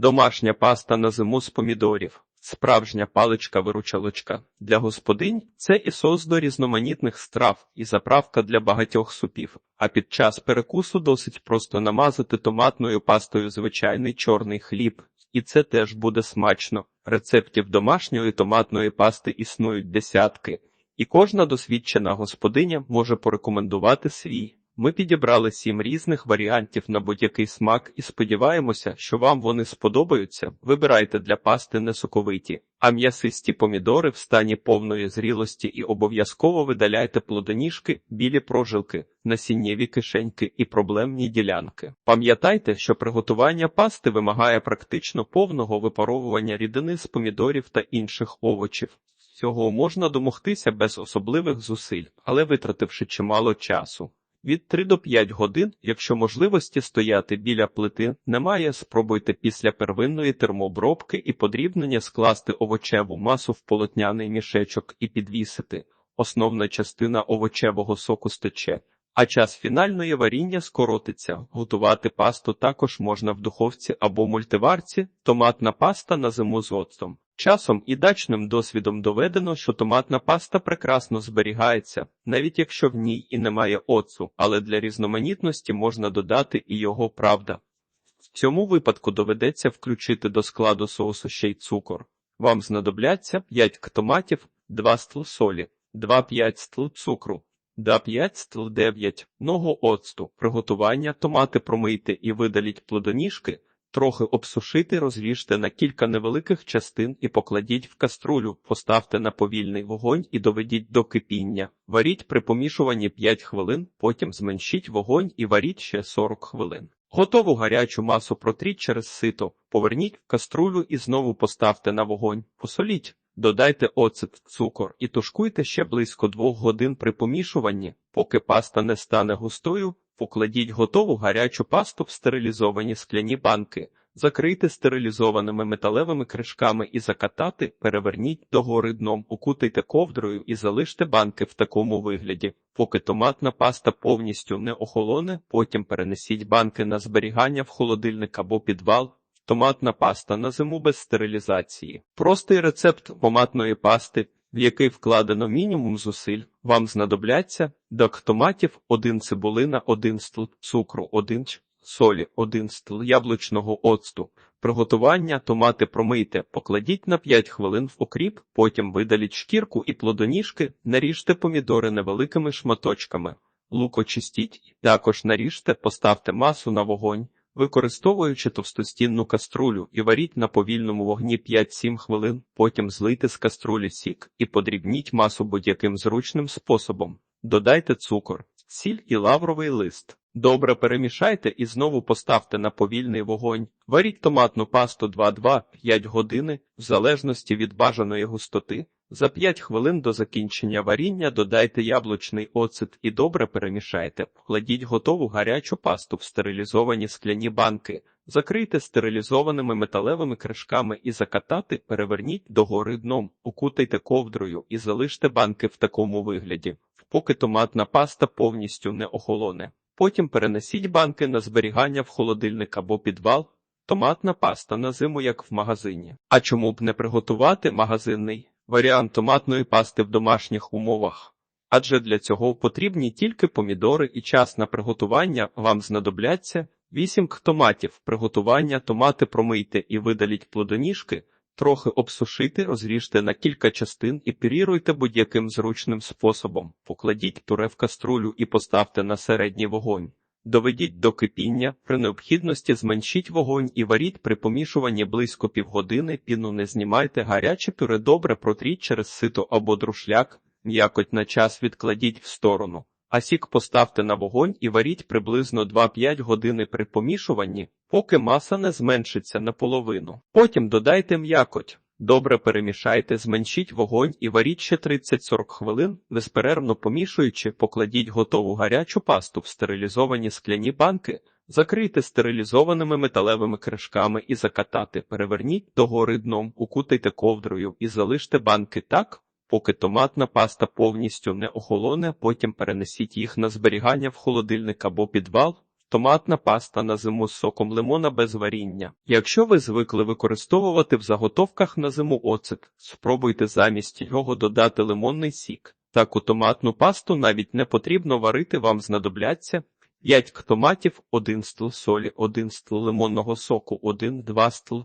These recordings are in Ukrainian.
Домашня паста на зиму з помідорів. Справжня паличка-виручалочка для господинь це і сос до різноманітних страв, і заправка для багатьох супів. А під час перекусу досить просто намазати томатною пастою звичайний чорний хліб, і це теж буде смачно. Рецептів домашньої томатної пасти існують десятки, і кожна досвідчена господиня може порекомендувати свій. Ми підібрали сім різних варіантів на будь-який смак і сподіваємося, що вам вони сподобаються. Вибирайте для пасти не соковиті, а м'ясисті помідори в стані повної зрілості і обов'язково видаляйте плодоніжки, білі прожилки, насіннєві кишеньки і проблемні ділянки. Пам'ятайте, що приготування пасти вимагає практично повного випаровування рідини з помідорів та інших овочів. Цього можна домогтися без особливих зусиль, але витративши чимало часу. Від 3 до 5 годин, якщо можливості стояти біля плити немає, спробуйте після первинної термообробки і подрібнення скласти овочеву масу в полотняний мішечок і підвісити. Основна частина овочевого соку стече, а час фінальної варіння скоротиться. Готувати пасту також можна в духовці або мультиварці, томатна паста на зиму з оцтом. Часом і дачним досвідом доведено, що томатна паста прекрасно зберігається, навіть якщо в ній і немає оцу, але для різноманітності можна додати і його правда. В цьому випадку доведеться включити до складу соусу ще й цукор. Вам знадобляться 5 томатів, 2 стл солі, 2-5 стл цукру, 2-5 стл 9 ногу оцту. Приготування томати промийте і видаліть плодоніжки. Трохи обсушити, розріжте на кілька невеликих частин і покладіть в каструлю, поставте на повільний вогонь і доведіть до кипіння. Варіть при помішуванні 5 хвилин, потім зменшіть вогонь і варіть ще 40 хвилин. Готову гарячу масу протріть через сито, поверніть в каструлю і знову поставте на вогонь, посоліть. Додайте оцет, цукор і тушкуйте ще близько 2 годин при помішуванні, поки паста не стане густою, Покладіть готову гарячу пасту в стерилізовані скляні банки, закрийте стерилізованими металевими кришками і закатати, переверніть догори дном, укутайте ковдрою і залиште банки в такому вигляді, поки томатна паста повністю не охолоне, потім перенесіть банки на зберігання в холодильник або підвал. Томатна паста на зиму без стерилізації. Простий рецепт томатної пасти в який вкладено мінімум зусиль, вам знадобляться док томатів, 1 цибулина, 1 стл цукру, 1 ч, солі, 1 стл яблучного оцту. Приготування томати промийте, покладіть на 5 хвилин в окріп, потім видаліть шкірку і плодоніжки, наріжте помідори невеликими шматочками. Лук очистіть, також наріжте, поставте масу на вогонь використовуючи товстостінну каструлю і варіть на повільному вогні 5-7 хвилин, потім злийте з каструлі сік і подрібніть масу будь-яким зручним способом. Додайте цукор, сіль і лавровий лист. Добре перемішайте і знову поставте на повільний вогонь. Варіть томатну пасту 2-2-5 години в залежності від бажаної густоти. За 5 хвилин до закінчення варіння додайте яблучний оцет і добре перемішайте. Покладіть готову гарячу пасту в стерилізовані скляні банки, закрийте стерилізованими металевими кришками і закатати, переверніть догори дном, укутайте ковдрою і залиште банки в такому вигляді, поки томатна паста повністю не охолоне. Потім перенесіть банки на зберігання в холодильник або підвал. Томатна паста на зиму, як в магазині. А чому б не приготувати магазинний? Варіант томатної пасти в домашніх умовах. Адже для цього потрібні тільки помідори і час на приготування вам знадобляться 8 томатів. Приготування томати промийте і видаліть плодоніжки, трохи обсушити, розріжте на кілька частин і піріруйте будь-яким зручним способом. Покладіть пюре в каструлю і поставте на середній вогонь. Доведіть до кипіння, при необхідності зменшіть вогонь і варіть при помішуванні близько півгодини, піну не знімайте, гаряче пюре добре протріть через сито або друшляк, м'якоть на час відкладіть в сторону, а сік поставте на вогонь і варіть приблизно 2-5 години при помішуванні, поки маса не зменшиться наполовину. Потім додайте м'якоть. Добре перемішайте, зменшіть вогонь і варіть ще 30-40 хвилин, безперервно помішуючи, покладіть готову гарячу пасту в стерилізовані скляні банки, закрийте стерилізованими металевими кришками і закатати, переверніть догори дном, укутайте ковдрою і залиште банки так, поки томатна паста повністю не охолоне, потім перенесіть їх на зберігання в холодильник або підвал. Томатна паста на зиму з соком лимона без варіння. Якщо ви звикли використовувати в заготовках на зиму оцет, спробуйте замість його додати лимонний сік. Таку томатну пасту навіть не потрібно варити, вам знадобляться 5 томатів, 1 стл солі, 1 стл лимонного соку, 1-2 стл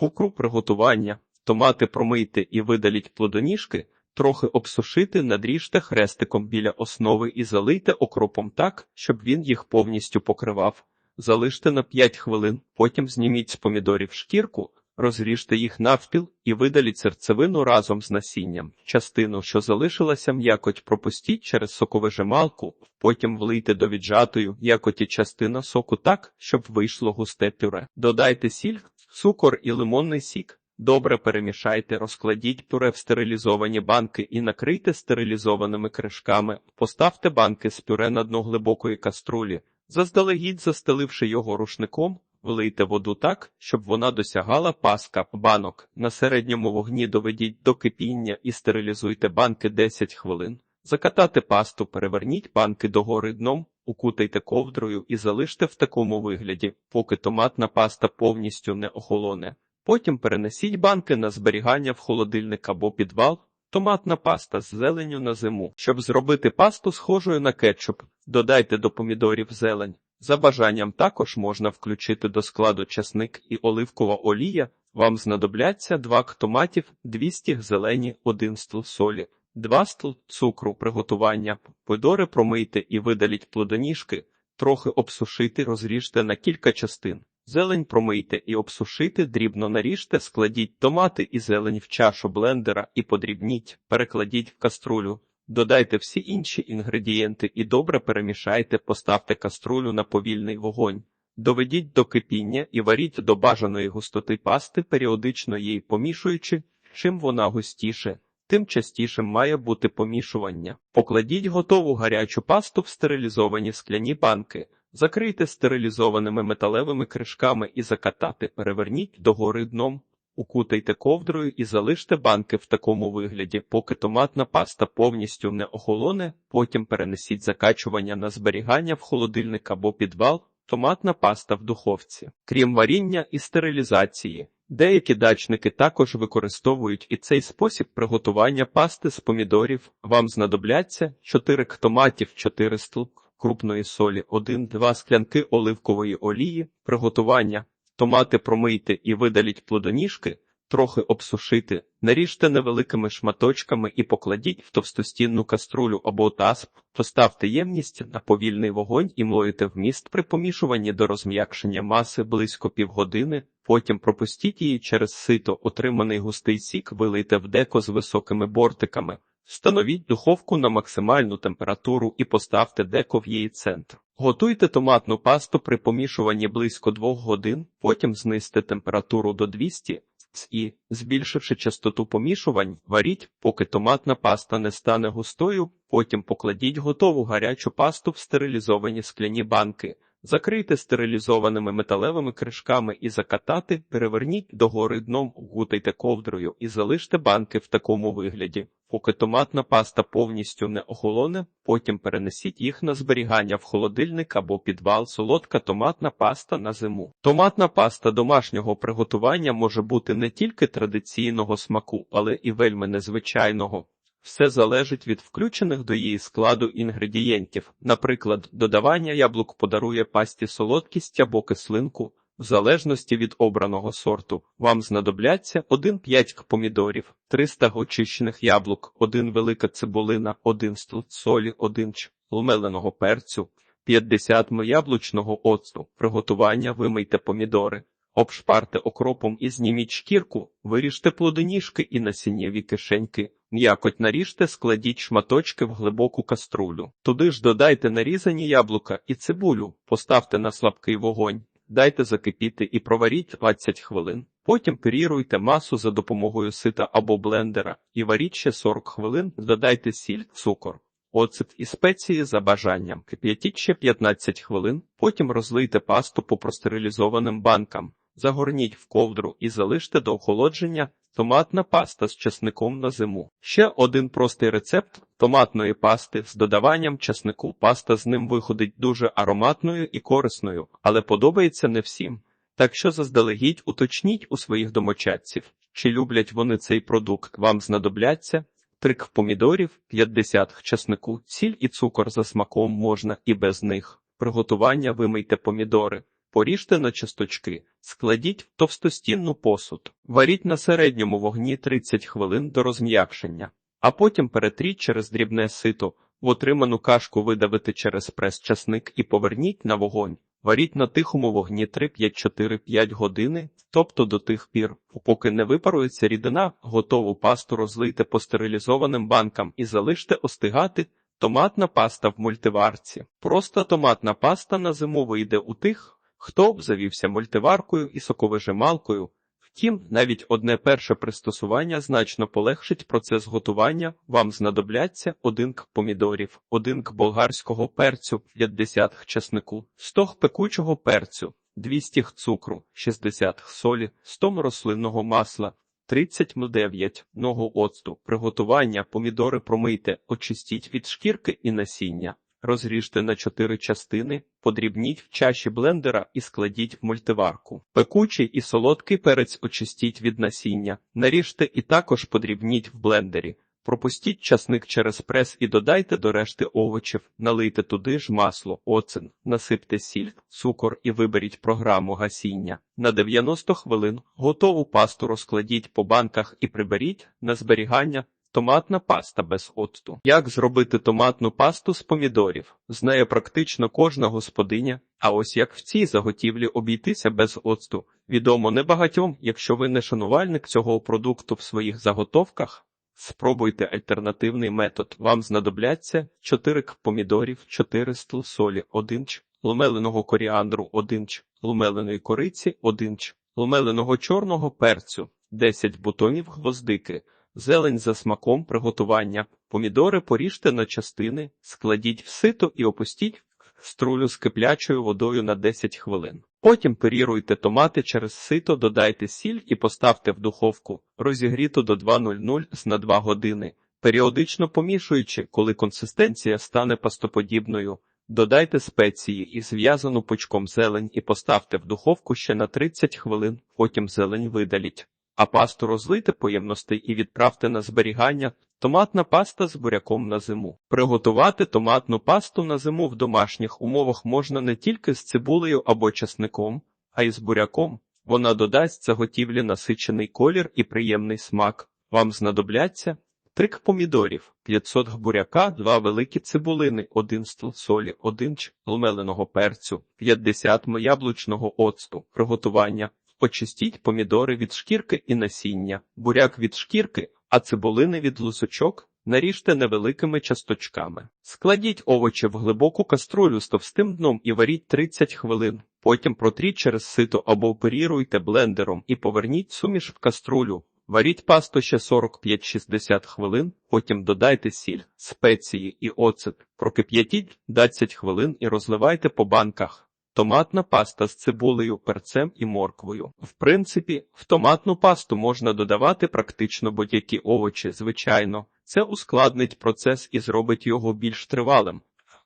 цукру приготування. Томати промийте і видаліть плодоніжки, трохи обсушити, надріжте хрестиком біля основи і залийте окропом так, щоб він їх повністю покривав. Залиште на 5 хвилин, потім зніміть з помідорів шкірку, розріжте їх навпіл і видаліть серцевину разом з насінням. Частину, що залишилася м'якоть, пропустіть через соковижималку, потім влийте до віджатої якоті частина соку так, щоб вийшло густе пюре. Додайте сіль, цукор і лимонний сік. Добре перемішайте, розкладіть пюре в стерилізовані банки і накрийте стерилізованими кришками. Поставте банки з пюре на дно глибокої каструлі, заздалегідь застеливши його рушником, влийте воду так, щоб вона досягала паска банок. На середньому вогні доведіть до кипіння і стерилізуйте банки 10 хвилин. Закатати пасту, переверніть банки догори дном, укутайте ковдрою і залиште в такому вигляді, поки томатна паста повністю не охолоне. Потім перенесіть банки на зберігання в холодильник або підвал. Томатна паста з зеленню на зиму. Щоб зробити пасту схожою на кетчуп, додайте до помідорів зелень. За бажанням також можна включити до складу часник і оливкова олія. Вам знадобляться 2 к томатів, 200 г зелені, 1 стл солі, 2 стл цукру приготування. Помідори промийте і видаліть плодоніжки, трохи обсушити, розріжте на кілька частин. Зелень промийте і обсушити, дрібно наріжте, складіть томати і зелень в чашу блендера і подрібніть, перекладіть в каструлю. Додайте всі інші інгредієнти і добре перемішайте, поставте каструлю на повільний вогонь. Доведіть до кипіння і варіть до бажаної густоти пасти, періодично її помішуючи, чим вона густіше, тим частішим має бути помішування. Покладіть готову гарячу пасту в стерилізовані скляні банки. Закрийте стерилізованими металевими кришками і закатати, переверніть догори дном, укутайте ковдрою і залиште банки в такому вигляді, поки томатна паста повністю не охолоне, потім перенесіть закачування на зберігання в холодильник або підвал, томатна паста в духовці. Крім варіння і стерилізації. Деякі дачники також використовують і цей спосіб приготування пасти з помідорів. Вам знадобляться 4 к томатів, 4 стл крупної солі, 1-2 склянки оливкової олії, приготування, томати промийте і видаліть плодоніжки, трохи обсушити, наріжте невеликими шматочками і покладіть в товстостінну каструлю або таз, поставте ємність на повільний вогонь і млоїте вміст при помішуванні до розм'якшення маси близько півгодини, потім пропустіть її через сито, отриманий густий сік вилийте в деко з високими бортиками. Встановіть духовку на максимальну температуру і поставте деко в її центр. Готуйте томатну пасту при помішуванні близько 2 годин, потім знизьте температуру до 200 і, збільшивши частоту помішувань, варіть, поки томатна паста не стане густою, потім покладіть готову гарячу пасту в стерилізовані скляні банки. Закрийте стерилізованими металевими кришками і закатати, переверніть догори дном, гутайте ковдрою і залиште банки в такому вигляді. Поки томатна паста повністю не охолоне, потім перенесіть їх на зберігання в холодильник або підвал солодка томатна паста на зиму. Томатна паста домашнього приготування може бути не тільки традиційного смаку, але і вельми незвичайного. Все залежить від включених до її складу інгредієнтів. Наприклад, додавання яблук подарує пасті солодкість або кислинку. В залежності від обраного сорту, вам знадобляться 1-5 к помідорів, 300 очищених яблук, 1 велика цибулина, 1 стл солі, 1 ч лмеленого перцю, 50 м яблучного оцту. Приготування вимийте помідори, обшпарте окропом і зніміть шкірку, виріжте плодоніжки і насіннєві кишеньки. М'якоть наріжте, складіть шматочки в глибоку каструлю. Туди ж додайте нарізані яблука і цибулю, поставте на слабкий вогонь. Дайте закипіти і проваріть 20 хвилин. Потім пюріруйте масу за допомогою сита або блендера і варіть ще 40 хвилин, додайте сіль, цукор, оцет і спеції за бажанням. Кип'ятіть ще 15 хвилин, потім розлийте пасту по простерилізованим банкам, загорніть в ковдру і залиште до охолодження Томатна паста з чесником на зиму. Ще один простий рецепт томатної пасти з додаванням чеснику. Паста з ним виходить дуже ароматною і корисною, але подобається не всім. Так що заздалегідь уточніть у своїх домочадців, чи люблять вони цей продукт. Вам знадобляться трик помідорів, 50 чеснику, сіль і цукор за смаком можна і без них. Приготування вимийте помідори. Поріжте на часточки, складіть в товстостінну посуд, варіть на середньому вогні 30 хвилин до розм'якшення, а потім перетріть через дрібне сито, в отриману кашку видавите через прес часник і поверніть на вогонь. Варіть на тихому вогні 3-5-4-5 години, тобто до тих пір, поки не випарується рідина, готову пасту розлийте по стерилізованим банкам і залиште остигати. Томатна паста в мультиварці. Просто томатна паста на зиму вийде у тих, хто обзавівся мультиваркою і соковижималкою. Втім, навіть одне перше пристосування значно полегшить процес готування. Вам знадобляться 1 к помідорів, 1 к болгарського перцю, 50 х чеснику, 100 х пекучого перцю, 200 х цукру, 60 х солі, 100 м рослинного масла, 30 м 9 ного оцту. Приготування помідори промийте, очистіть від шкірки і насіння. Розріжте на чотири частини, подрібніть в чаші блендера і складіть в мультиварку. Пекучий і солодкий перець очистіть від насіння, наріжте і також подрібніть в блендері. Пропустіть часник через прес і додайте до решти овочів, налийте туди ж масло, оцин, насипте сіль, цукор і виберіть програму гасіння. На 90 хвилин готову пасту розкладіть по банках і приберіть на зберігання. Томатна паста без оцту. Як зробити томатну пасту з помідорів? Знає практично кожна господиня, а ось як в цій заготівлі обійтися без оцту. Відомо небагатьом, якщо ви не шанувальник цього продукту в своїх заготовках. Спробуйте альтернативний метод. Вам знадобляться 4 к помідорів, 4 стл солі, 1 ч, ломеленого коріандру, 1 ч, ломеленої кориці, 1 ч, ломеленого чорного перцю, 10 бутонів гвоздики. Зелень за смаком приготування. Помідори поріжте на частини, складіть в сито і опустіть струлю з киплячою водою на 10 хвилин. Потім періруйте томати через сито, додайте сіль і поставте в духовку, розігріту до 2.00 на 2 години, періодично помішуючи, коли консистенція стане пастоподібною. Додайте спеції і зв'язану пучком зелень і поставте в духовку ще на 30 хвилин, потім зелень видаліть а пасту розлийте по ємності і відправте на зберігання. Томатна паста з буряком на зиму. Приготувати томатну пасту на зиму в домашніх умовах можна не тільки з цибулею або часником, а й з буряком. Вона додасть заготівлі насичений колір і приємний смак. Вам знадобляться трик помідорів, 500 буряка, 2 великі цибулини, 1 стол солі, 1 ч лмеленого перцю, 50 м яблучного оцту. Приготування Очистіть помідори від шкірки і насіння, буряк від шкірки, а цибулини від лусочок наріжте невеликими часточками. Складіть овочі в глибоку каструлю з товстим дном і варіть 30 хвилин. Потім протріть через сито або оперіруйте блендером і поверніть суміш в каструлю. Варіть пасту ще 45-60 хвилин, потім додайте сіль, спеції і оцет, прокип'ятіть 20 хвилин і розливайте по банках. Томатна паста з цибулею, перцем і морквою. В принципі, в томатну пасту можна додавати практично будь-які овочі, звичайно, це ускладнить процес і зробить його більш тривалим.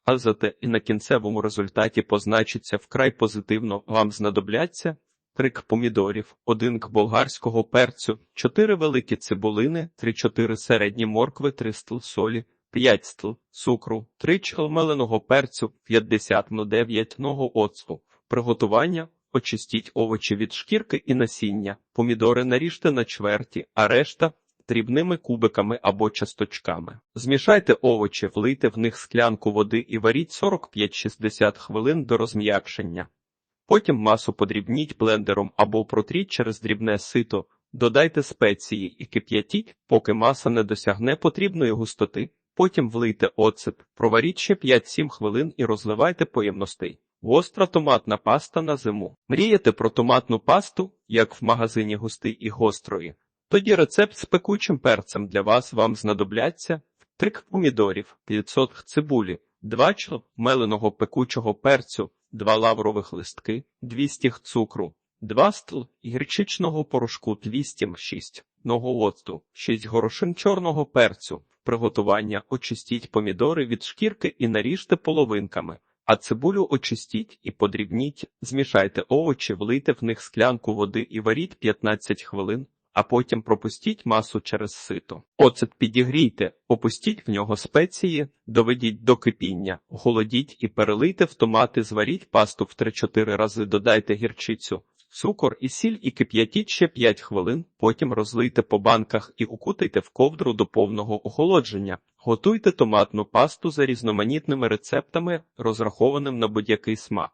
А зате і на кінцевому результаті позначиться вкрай позитивно вам знадобляться трик помідорів, один к болгарського перцю, 4 великі цибулини, 3-4 середні моркви, 3 стл солі, 5 стл цукру, 3 чмеленого перцю, 50 м 9 ного оцту. Приготування очистіть овочі від шкірки і насіння, помідори наріжте на чверті, а решта дрібними кубиками або часточками. Змішайте овочі, влийте в них склянку води і варіть 45-60 хвилин до розм'якшення. Потім масу подрібніть блендером або протріть через дрібне сито, додайте спеції і кип'ятіть, поки маса не досягне потрібної густоти. Потім влийте оцет, проваріть ще 5-7 хвилин і розливайте по ємностей. Гостра томатна паста на зиму. Мрієте про томатну пасту, як в магазині густий і гострої. Тоді рецепт з пекучим перцем для вас вам знадобляться трик помідорів, 500 цибулі, 2 чл меленого пекучого перцю, 2 лаврових листки, 200 цукру, 2 стл гірчичного порошку 206, оцту, 6 горошин чорного перцю. Приготування. Очистіть помідори від шкірки і наріжте половинками. А цибулю очистіть і подрібніть, змішайте овочі, влийте в них склянку води і варіть 15 хвилин, а потім пропустіть масу через сито. Оцет підігрійте, опустіть в нього спеції, доведіть до кипіння, голодіть і перелийте в томати, зваріть пасту в 3-4 рази, додайте гірчицю, цукор і сіль і кип'ятіть ще 5 хвилин, потім розлийте по банках і укутайте в ковдру до повного охолодження. Готуйте томатну пасту за різноманітними рецептами, розрахованим на будь-який смак.